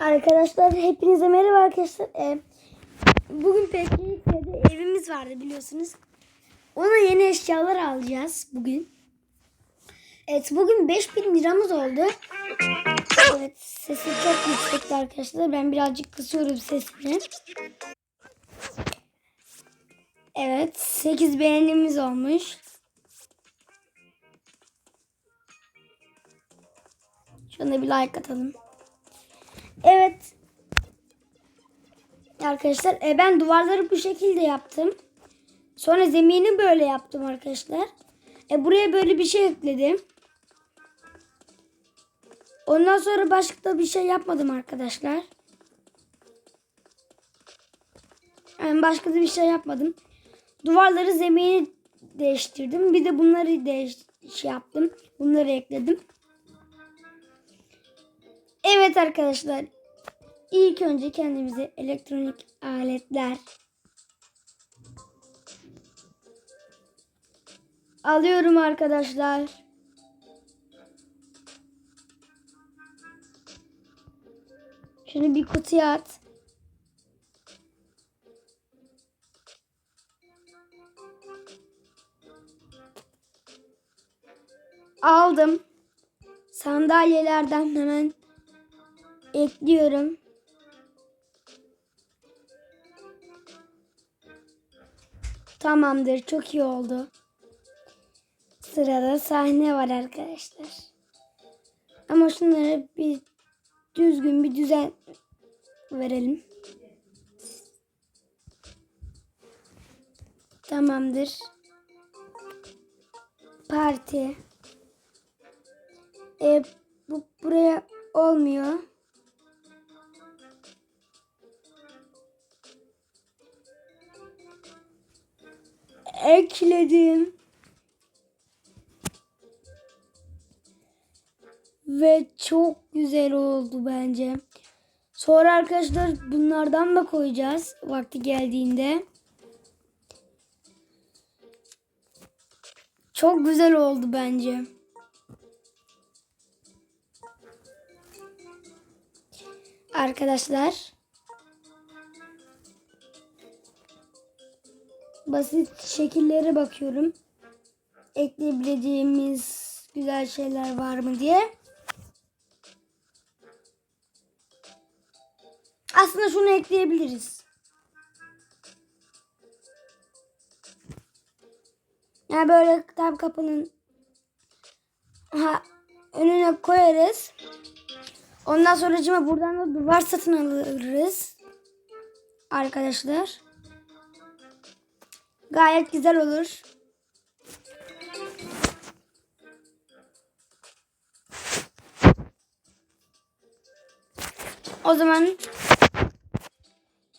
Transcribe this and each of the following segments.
Arkadaşlar hepinize merhaba arkadaşlar. Ee, bugün PKK'de evimiz vardı biliyorsunuz. Ona yeni eşyalar alacağız bugün. Evet bugün 5000 liramız oldu. Evet sesi çok yüksekti arkadaşlar. Ben birazcık kısıyorum sesini. Evet 8 beğenimiz olmuş. Şuna bir like atalım. Evet. Arkadaşlar e, ben duvarları bu şekilde yaptım. Sonra zemini böyle yaptım arkadaşlar. E, buraya böyle bir şey ekledim. Ondan sonra başka da bir şey yapmadım arkadaşlar. Yani başka da bir şey yapmadım. Duvarları zemini değiştirdim. Bir de bunları değiş şey yaptım. Bunları ekledim. Evet arkadaşlar. İlk önce kendimize elektronik aletler alıyorum arkadaşlar. Şunu bir kutuya at. Aldım. Sandalyelerden hemen ekliyorum. Tamamdır. Çok iyi oldu. Sırada sahne var arkadaşlar. Ama şunları bir düzgün bir düzen verelim. Tamamdır. Parti. E, bu buraya olmuyor. Ekledim. Ve çok güzel oldu bence. Sonra arkadaşlar bunlardan da koyacağız vakti geldiğinde. Çok güzel oldu bence. Arkadaşlar basit şekillere bakıyorum. Ekleyebileceğimiz güzel şeyler var mı diye. Aslında şunu ekleyebiliriz. Yani böyle kitap kapının ha, önüne koyarız. Ondan sonra cima buradan da duvar satın alırız. Arkadaşlar. Gayet güzel olur. O zaman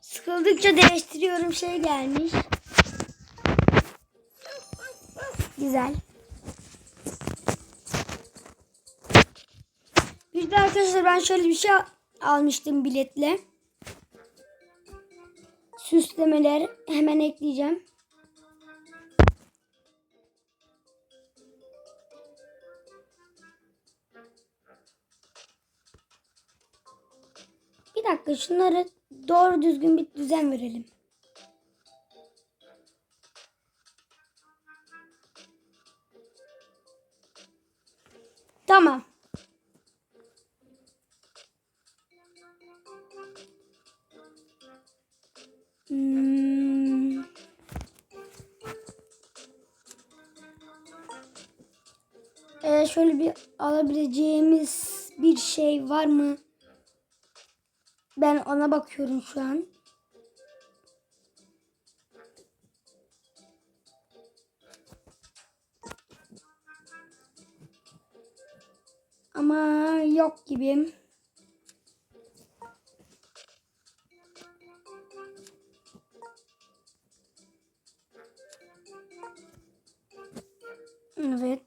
sıkıldıkça değiştiriyorum şey gelmiş. Güzel. Bir de arkadaşlar ben şöyle bir şey almıştım biletle. Süslemeler hemen ekleyeceğim. Bir dakika şunları doğru düzgün bir düzen verelim. Tamam. Hmm. Ee, şöyle bir alabileceğimiz bir şey var mı? Ben ona bakıyorum şu an. Ama yok gibi. Evet.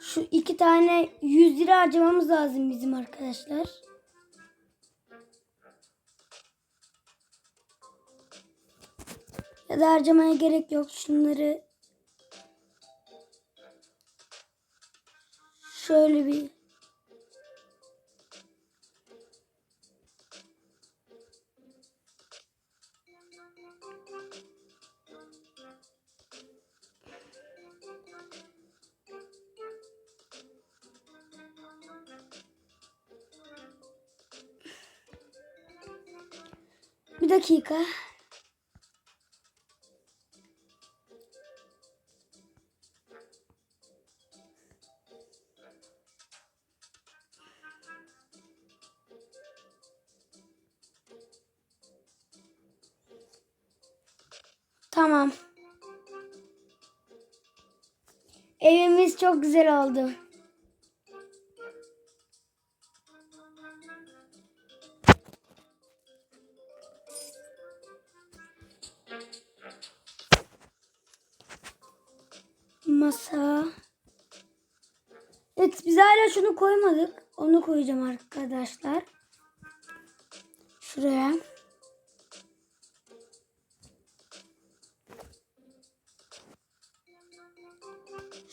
Şu iki tane 100 lira harcamamız lazım bizim arkadaşlar. Ya da harcamaya gerek yok. Şunları şöyle bir Bir dakika. Güzel oldu. Masa. Evet biz hala şunu koymadık. Onu koyacağım arkadaşlar. Şuraya.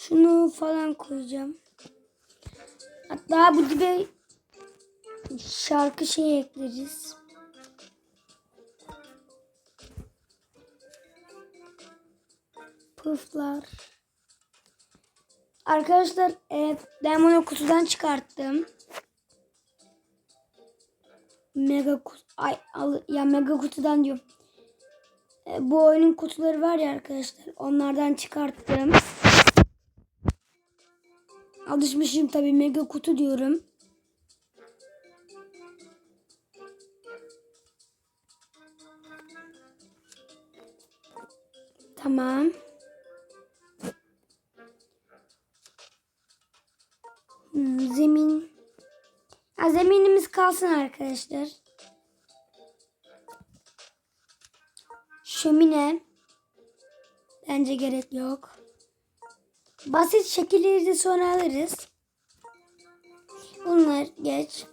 Şunu falan koyacağım. Hatta bu dibe şarkı şey ekleriz. Puflar. Arkadaşlar e, ben bunu kutudan çıkarttım. Mega kutu ay al, ya mega kutudan diyorum. E, bu oyunun kutuları var ya arkadaşlar. Onlardan çıkarttım. Alışmışım tabii mega kutu diyorum. Tamam. Hmm, zemin. Ha, zeminimiz kalsın arkadaşlar. Şömine. Bence gerek yok. Basit şekilleri de sonra alırız. Bunlar geç.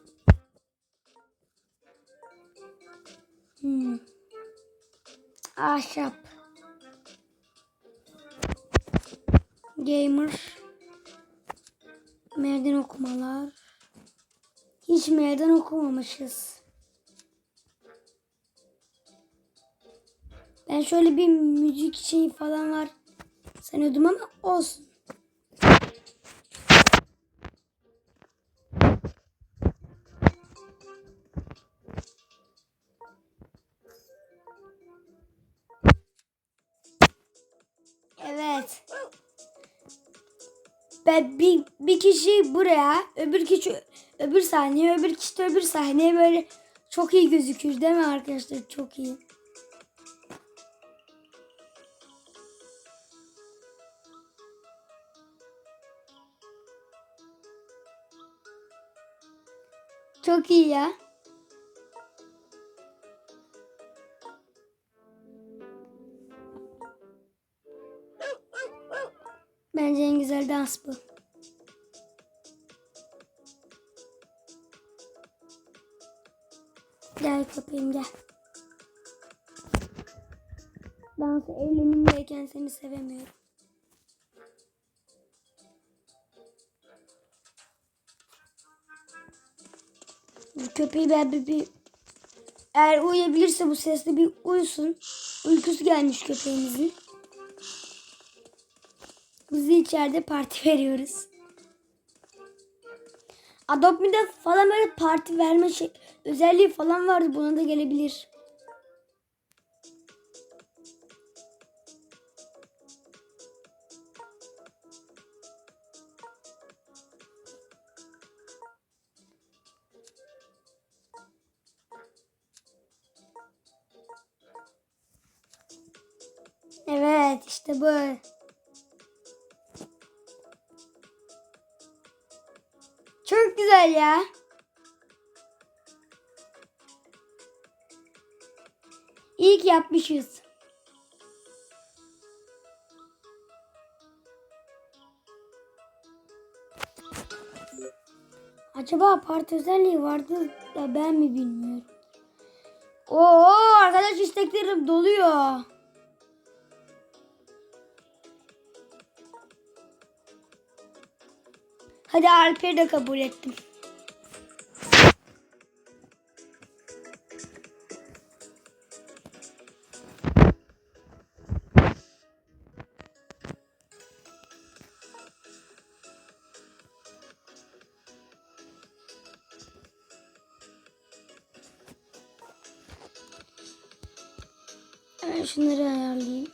Hmm. Ahşap. Gamer. Merdan okumalar. Hiç merdan okumamışız. Ben şöyle bir müzik şeyi falan var sanıyordum ama olsun. Evet. Ben bir, bir kişi buraya, öbür kişi öbür sahneye, öbür kişi öbür sahneye böyle çok iyi gözükür değil mi arkadaşlar? Çok iyi. Çok iyi ya. Güzel dans bu. Gel köpeğim gel. Dans elimindeyken seni sevemiyorum. Bu köpeği ben bir, bir eğer uyuyabilirse bu sesle bir uyusun. Uykusu gelmiş köpeğimizin. Biz de içeride parti veriyoruz. Adobe'de falan böyle parti verme şey, özelliği falan vardı. Buna da gelebilir. Evet işte bu. Çok güzel ya. İyi ki yapmışız. Acaba parti özelliği vardı da ben mi bilmiyorum. Oo arkadaş isteklerim doluyor. Hadi Alper'i de kabul ettim. Ben şunları ayarlayayım.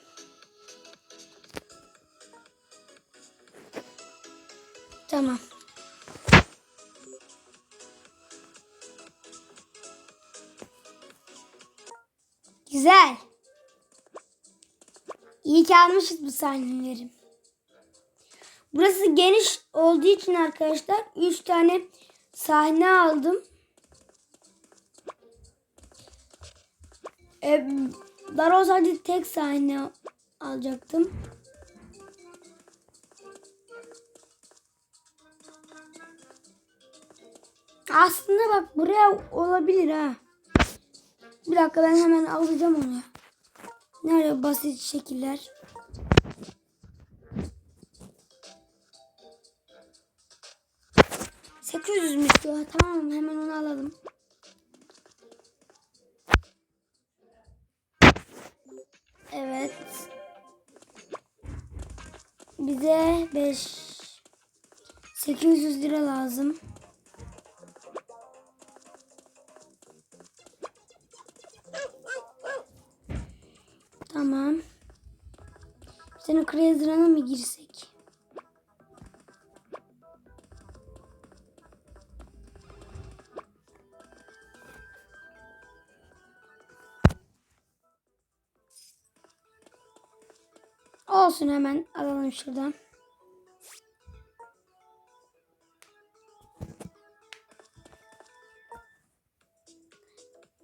Tamam. Güzel. İyi ki almışız bu sahneleri. Burası geniş olduğu için arkadaşlar 3 tane sahne aldım. Ee, dar olsaydı tek sahne alacaktım. Aslında bak buraya olabilir ha. Bir dakika ben hemen alacağım onu. Nerede basit şekiller? Sekiz yüzmüş ya. Tamam hemen onu alalım. Evet. Bize 5 800 lira lazım. Senin Crazy Run'a mı girsek? Olsun hemen alalım şuradan.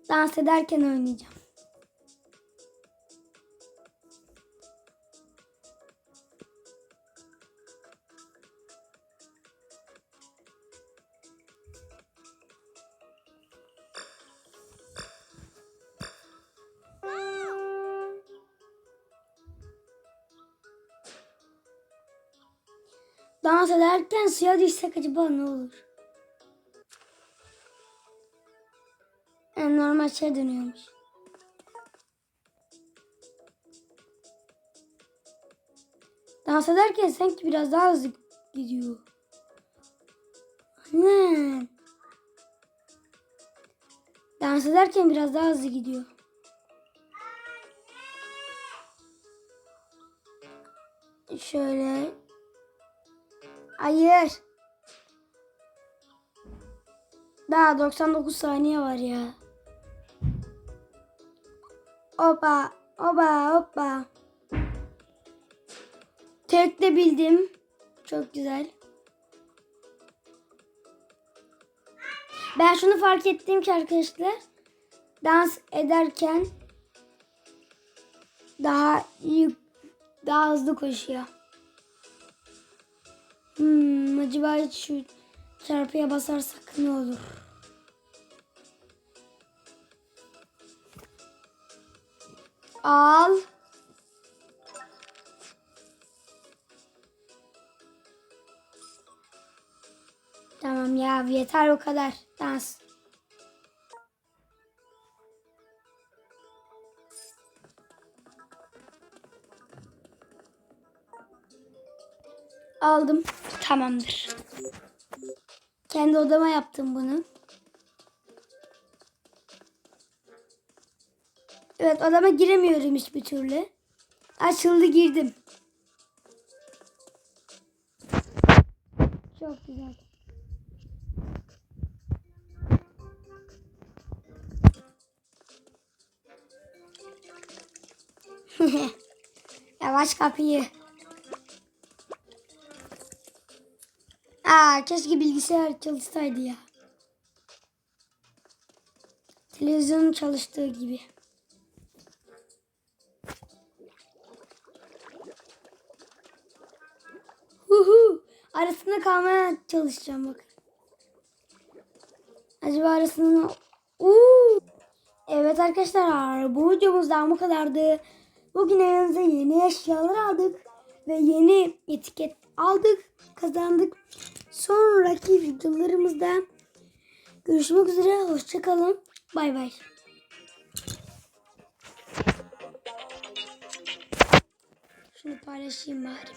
Dans ederken oynayacağım. Dans ederken suya düşsek acaba ne olur? Yani normal şey dönüyormuş. Dans ederken sanki biraz daha hızlı gidiyor. Aynen. Dans ederken biraz daha hızlı gidiyor. Şöyle. Hayır. Daha 99 saniye var ya. Opa, opa, hoppa. Tek de bildim. Çok güzel. Ben şunu fark ettim ki arkadaşlar. Dans ederken daha iyi, daha hızlı koşuyor. Hmm, acaba şu çarpıya basarsak ne olur? Al. Tamam ya yeter o kadar dans. Aldım. Tamamdır. Kendi odama yaptım bunu. Evet odama giremiyorum hiçbir türlü. Açıldı girdim. Çok güzel. Yavaş kapıyı. Aa, keşke bilgisayar çalışsaydı ya. Televizyonun çalıştığı gibi. Huhu. Arasında kalmaya çalışacağım bak. Acaba arasında... Uuu. Evet arkadaşlar bu videomuzdan bu kadardı. Bugün evimize yeni eşyalar aldık. Ve yeni etiket aldık. Kazandık. Sonraki videolarımızda görüşmek üzere. Hoşçakalın. Bay bay. Şunu paylaşayım bari.